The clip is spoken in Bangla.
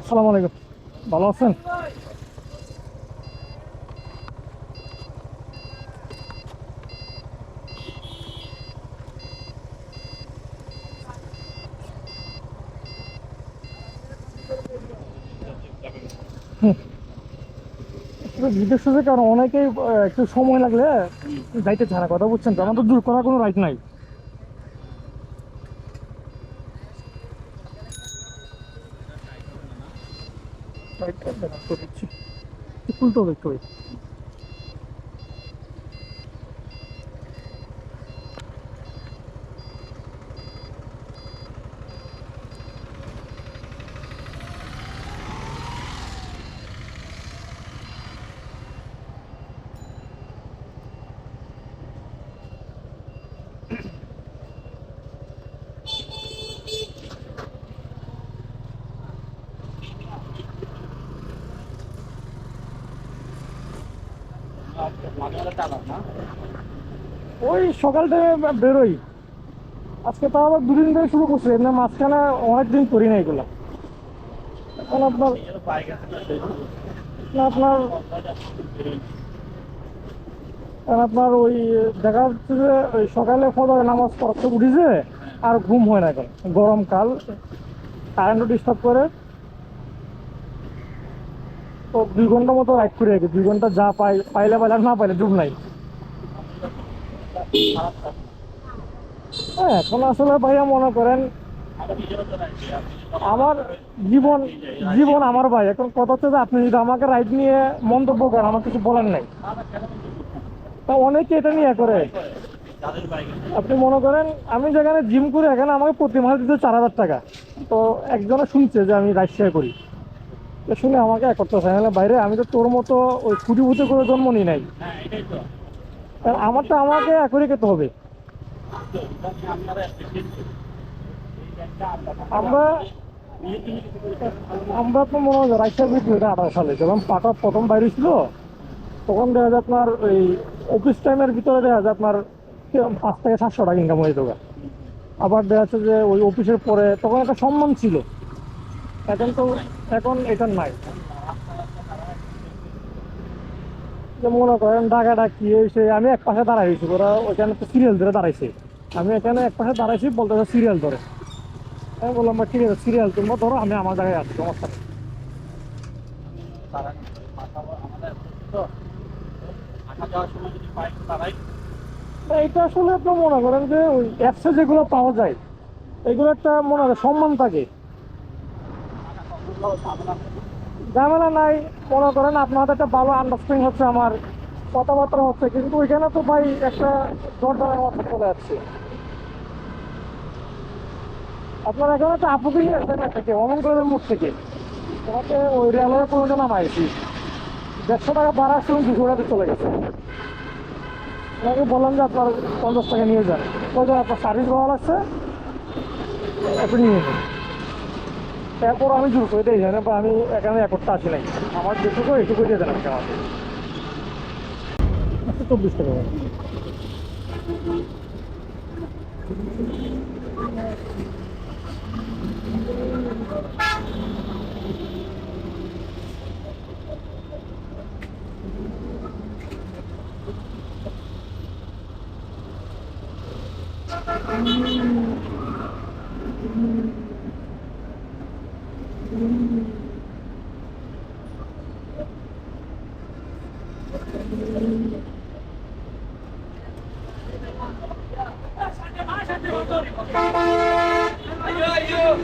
আসসালামু আলাইকুম ভালো আছেন হুম। জিজ্ঞেস করছে কারণ অনেকেই একটু সময় লাগলে যাইতে না কথা বুঝছেন তো। আমার তো দূর করার কোনো রাইট নাই। খুলতে হবে একটু ওই সকাল থেকে বেরোই। আজকে তো আবার দুদিন ধরে শুরু করছে, এমনি মাঝখানে অনেক দিন করি না এগুলো। আপনার আপনার আপনার ওই দেখা যাচ্ছে যে ওই সকালে ফজরের নামাজ পড়তে উঠেছে আর ঘুম হয় না এখন। গরমকাল কারেন্টও ডিস্টার্ব করে। তো দুই ঘণ্টা মতো রাইড করে রাখি দুই ঘণ্টা যা পাই পাইলে পাইলে না পাইলে ডুব নাই। হ্যাঁ এখন আসলে ভাইয়া মনে করেন, আমার জীবন জীবন আমার ভাই। এখন কথা হচ্ছে যে আপনি যদি আমাকে রাইড নিয়ে মন্তব্য করেন, আমার কিছু বলার নাই। তা অনেকে এটা নিয়ে করে। আপনি মনে করেন, আমি যেখানে জিম করি, এখানে আমাকে প্রতি মাসে দিতে চার হাজার টাকা। তো একজনে শুনছে যে আমি রাইড শেয়ার করি। শুনে আমাকে এক করতে চাই বাইরে আমি তো তোর মতো ওই ফুটে করে জন্ম নিই নাই। আর আমারটা আমাকে একই খেতে হবে। আমরা আমরা তো মনে হয় রাইসার এটা আঠারো সালে যখন পাটা প্রথম বাইরে ছিল তখন দেখা যায় আপনার ওই অফিস টাইমের ভিতরে দেখা যায় আপনার পাঁচ থেকে সাতশো টাকা ইনকাম হয়ে যেত আবার দেখা যাচ্ছে যে ওই অফিসের পরে তখন একটা সম্মান ছিল। এখন তো এখন এটা নাই। মনে করেন ডাকা ডাকি হয়েছে আমি এক পাশে দাঁড়াইছি ওরা ওইখানে তো সিরিয়াল ধরে দাঁড়াইছে। আমি এখানে এক পাশে দাঁড়াইছি বলতে সিরিয়াল ধরে। আমি বললাম ঠিক আছে সিরিয়াল তোমরা ধরো আমি আমার জায়গায় সমস্যা নেই। না, এটা আসলে আপনি মনে করেন যে ওই অ্যাপসে যেগুলো পাওয়া যায় এগুলো একটা মনে হয় সম্মান থাকে। ঝামেলা নাই, মনে করেন আপনার একটা ভালো আন্ডারস্ট্যান্ডিং হচ্ছে আমার, কথাবার্তা হচ্ছে, কিন্তু ওইখানে তো ভাই একটা দরদারের মতো চলে যাচ্ছে। আপনার এখানে একটা আপুকে নিয়ে থেকে, অমন করে মুখ থেকে। তোমাকে ওই রেলওয়ে পর্যন্ত নামাইছি। দেড়শো টাকা ভাড়া শুনুন দুশো টাকা চলে গেছে। ওনাকে বললাম যে আপনার পঞ্চাশ টাকা নিয়ে যান। কয়জন আপনার সার্ভিস ভালো লাগছে আপনি নিয়ে নিন এরপর আমি জোর করে দিয়ে যাই আমি এখানে এক করতে আসি নাই আমার যেটুকু এটুকু দিয়ে দেন আচ্ছা, চব্বিশ টাকা Thank you. 아유 아유